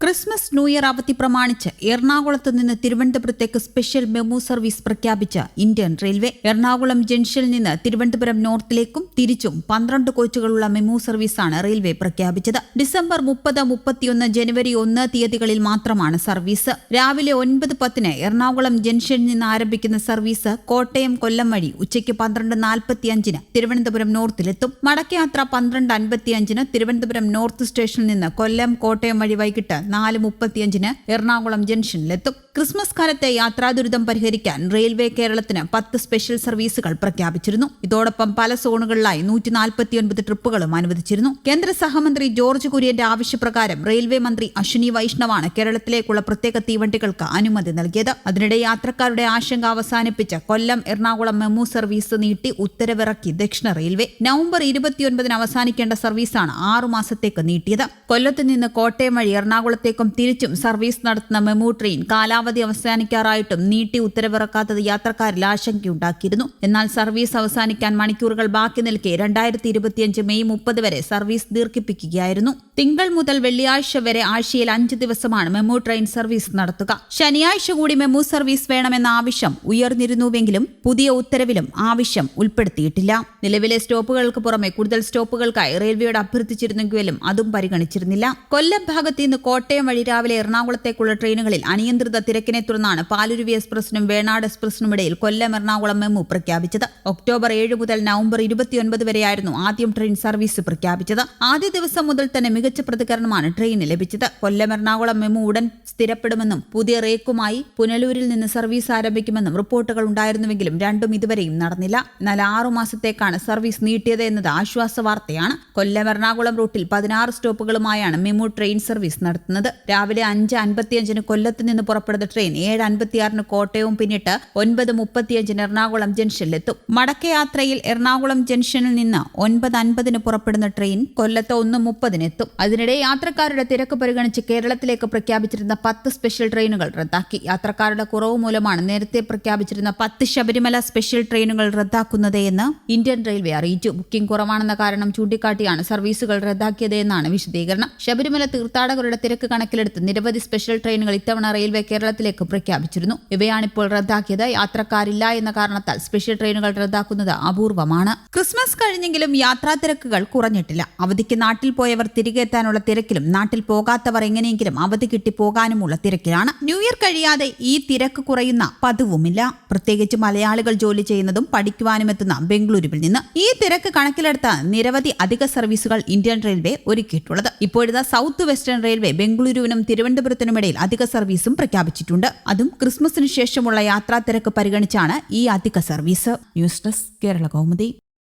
Christmas new year അവധി പ്രമാണിച്ച് എറണാകുളത്ത് നിന്ന് തിരുവനന്തപുരത്തേക്ക് സ്പെഷ്യൽ മെമു സർവീസ് പ്രഖ്യാപിച്ച ഇന്ത്യൻ റെയിൽവേ എറണാകുളം ജംഗ്ഷനിൽ നിന്ന് തിരുവനന്തപുരം നോർത്തിലേക്കും തിരിച്ചും പന്ത്രണ്ട് കോച്ചുകളുള്ള മെമു സർവീസാണ് റെയിൽവേ പ്രഖ്യാപിച്ചത്. ഡിസംബർ മുപ്പത് മുപ്പത്തിയൊന്ന് ജനുവരി ഒന്ന് തീയതികളിൽ മാത്രമാണ് സർവീസ്. രാവിലെ ഒൻപത് പത്തിന് എറണാകുളം ജംഗ്ഷനിൽ നിന്ന് ആരംഭിക്കുന്ന സർവീസ് കോട്ടയം കൊല്ലം വഴി ഉച്ചയ്ക്ക് പന്ത്രണ്ട് നാൽപ്പത്തിയഞ്ചിന് തിരുവനന്തപുരം നോർത്തിലെത്തും. മടക്കയാത്ര പന്ത്രണ്ട് അൻപത്തിയഞ്ചിന് തിരുവനന്തപുരം നോർത്ത് സ്റ്റേഷനിൽ നിന്ന് കൊല്ലം കോട്ടയം വഴി വൈകിട്ട് നാല് മുപ്പത്തിയഞ്ചിന് എറണാകുളം ജംഗ്ഷനിലെത്തും. ക്രിസ്മസ് കാലത്തെ യാത്രാ ദുരിതം പരിഹരിക്കാൻ റെയിൽവേ കേരളത്തിന് പത്ത് സ്പെഷ്യൽ സർവീസുകൾ പ്രഖ്യാപിച്ചിരുന്നു. ഇതോടൊപ്പം പല സോണുകളിലായി നൂറ്റി നാൽപ്പത്തിയൊൻപത് ട്രിപ്പുകളും അനുവദിച്ചിരുന്നു. കേന്ദ്ര സഹമന്ത്രി ജോർജ് കുര്യന്റെ ആവശ്യപ്രകാരം റെയിൽവേ മന്ത്രി അശ്വിനി വൈഷ്ണവാണ് കേരളത്തിലേക്കുള്ള പ്രത്യേക തീവണ്ടികൾക്ക് അനുമതി നൽകിയത്. അതിനിടെ യാത്രക്കാരുടെ ആശങ്ക അവസാനിപ്പിച്ച് കൊല്ലം എറണാകുളം മെമു സർവീസ് നീട്ടി ഉത്തരവിറക്കി ദക്ഷിണ റെയിൽവേ. നവംബർ ഇരുപത്തിയൊൻപതിന് അവസാനിക്കേണ്ട സർവീസാണ് ആറു മാസത്തേക്ക് നീട്ടിയത്. കൊല്ലത്ത് നിന്ന് കോട്ടയം വഴി എറണാകുളത്തേക്കും തിരിച്ചും സർവീസ് നടത്തുന്ന മെമു ട്രെയിൻ കാലാവധി അവസാനിക്കാറായിട്ടും നീട്ടി ഉത്തരവിറക്കാത്തത് യാത്രക്കാരിൽ ആശങ്കയുണ്ടാക്കിയിരുന്നു. എന്നാൽ സർവീസ് അവസാനിക്കാൻ മണിക്കൂറുകൾ ബാക്കി നിൽക്കെ രണ്ടായിരത്തി മെയ് മുപ്പത് വരെ സർവീസ് ദീർഘിപ്പിക്കുകയായിരുന്നു. തിങ്കൾ മുതൽ വെള്ളിയാഴ്ച വരെ ആഴ്ചയിൽ അഞ്ച് ദിവസമാണ് മെമു ട്രെയിൻ സർവീസ് നടത്തുക. ശനിയാഴ്ച കൂടി മെമു സർവീസ് വേണമെന്ന ആവശ്യം ഉയർന്നിരുന്നുവെങ്കിലും പുതിയ ഉത്തരവിലും ആവശ്യം ഉൾപ്പെടുത്തിയിട്ടില്ല. നിലവിലെ സ്റ്റോപ്പുകൾക്ക് പുറമെ കൂടുതൽ സ്റ്റോപ്പുകൾക്കായി റെയിൽവേയോട് അഭ്യർത്ഥിച്ചിരുന്നെങ്കിലും അതും പരിഗണിച്ചിരുന്നില്ല. കൊല്ലം ഭാഗത്ത് ഇന്ന് കോട്ടയം വഴി രാവിലെ എറണാകുളത്തേക്കുള്ള ട്രെയിനുകളിൽ അനിയന്ത്രിത തിരക്കിനെ തുടർന്നാണ് പാലുരുവി എക്സ്പ്രസിനും വേണാട് എക്സ്പ്രസിനും ഇടയിൽ കൊല്ലം എറണാകുളം മെമു പ്രഖ്യാപിച്ചത്. ഒക്ടോബർ ഏഴ് മുതൽ നവംബർ ഇരുപത്തിയൊൻപത് വരെയായിരുന്നു ആദ്യം ട്രെയിൻ സർവീസ് പ്രഖ്യാപിച്ചത്. ആദ്യ ദിവസം മുതൽ തന്നെ മികച്ച പ്രതികരണമാണ് ട്രെയിന് ലഭിച്ചത്. കൊല്ലം എറണാകുളം മെമു ഉടൻ സ്ഥിരപ്പെടുമെന്നും പുതിയ റേക്കുമായി പുനലൂരിൽ നിന്ന് സർവീസ് ആരംഭിക്കുമെന്നും റിപ്പോർട്ടുകൾ ഉണ്ടായിരുന്നുവെങ്കിലും രണ്ടും ഇതുവരെയും നടന്നില്ല. എന്നാൽ ആറു മാസത്തേക്കാണ് സർവീസ് നീട്ടിയത് എന്നത് ആശ്വാസ വാർത്തയാണ്. കൊല്ലം എറണാകുളം റൂട്ടിൽ പതിനാറ് സ്റ്റോപ്പുകളുമായാണ് മെമു ട്രെയിൻ സർവീസ് നടത്തുന്നത്. രാവിലെ അഞ്ച് അൻപത്തിയഞ്ചിന് കൊല്ലത്ത് നിന്ന് പുറപ്പെടുന്ന ട്രെയിൻ ഏഴ് അൻപത്തിയാറിന് കോട്ടയവും പിന്നിട്ട് ഒൻപത് മുപ്പത്തിയഞ്ചിന് എറണാകുളം ജംഗ്ഷനിലെത്തും. മടക്കയാത്രയിൽ എറണാകുളം ജംഗ്ഷനിൽ നിന്ന് ഒൻപത് അൻപതിന് പുറപ്പെടുന്ന ട്രെയിൻ കൊല്ലത്ത് ഒന്ന് മുപ്പതിനെത്തും അതിനിടെ യാത്രക്കാരുടെ തിരക്ക് പരിഗണിച്ച് കേരളത്തിലേക്ക് പ്രഖ്യാപിച്ചിരുന്ന പത്ത് സ്പെഷ്യൽ ട്രെയിനുകൾ റദ്ദാക്കി. യാത്രക്കാരുടെ കുറവ് മൂലമാണ് നേരത്തെ പ്രഖ്യാപിച്ചിരുന്ന പത്ത് ശബരിമല സ്പെഷ്യൽ ട്രെയിനുകൾ റദ്ദാക്കുന്നതെന്ന് ഇന്ത്യൻ റെയിൽവേ അറിയിച്ചു. ബുക്കിംഗ് കുറവാണെന്ന കാരണം ചൂണ്ടിക്കാട്ടിയാണ് സർവീസുകൾ റദ്ദാക്കിയതെന്നാണ് വിശദീകരണം. ശബരിമല തീർത്ഥാടകരുടെ തിരക്ക് കണക്കിലെടുത്ത് നിരവധി സ്പെഷ്യൽ ട്രെയിനുകൾ ഇത്തവണ റെയിൽവേ കേരളത്തിലേക്ക് പ്രഖ്യാപിച്ചിരുന്നു. ഇവയാണിപ്പോൾ റദ്ദാക്കിയത്. യാത്രക്കാരില്ല എന്ന കാരണത്താൽ സ്പെഷ്യൽ ട്രെയിനുകൾ റദ്ദാക്കുന്നത് അപൂർവമാണ്. ക്രിസ്മസ് കഴിഞ്ഞെങ്കിലും യാത്രാ തിരക്കുകൾ കുറഞ്ഞിട്ടില്ല. അവധിക്ക് നാട്ടിൽ പോയവർ തിരികെ എത്താനുള്ള തിരക്കിലും നാട്ടിൽ പോകാത്തവർ എങ്ങനെയെങ്കിലും അവധി കിട്ടി പോകാനുമുള്ള തിരക്കിലാണ്. ന്യൂ ഇയർ കഴിയാതെ ഈ തിരക്ക് കുറയുന്ന പതിവുമില്ല. പ്രത്യേകിച്ച് മലയാളികൾ ജോലി ചെയ്യുന്നതും പഠിക്കുവാനും എത്തുന്ന ബംഗളൂരുവിൽ നിന്ന് ഈ തിരക്ക് കണക്കിലെടുത്ത നിരവധി അധിക സർവീസുകൾ ഇന്ത്യൻ റെയിൽവേ ഒരുക്കിയിട്ടുള്ളത്. ഇപ്പോഴത്തെ സൗത്ത് വെസ്റ്റേൺ റെയിൽവേ ബംഗളൂരുവിനും തിരുവനന്തപുരത്തിനുമിടയിൽ അധിക സർവീസും പ്രഖ്യാപിച്ചിട്ടുണ്ട്. അതും ക്രിസ്മസിന് ശേഷമുള്ള യാത്രാ തിരക്ക് പരിഗണിച്ചാണ് ഈ അധിക service. News desk Kerala Kaumudi.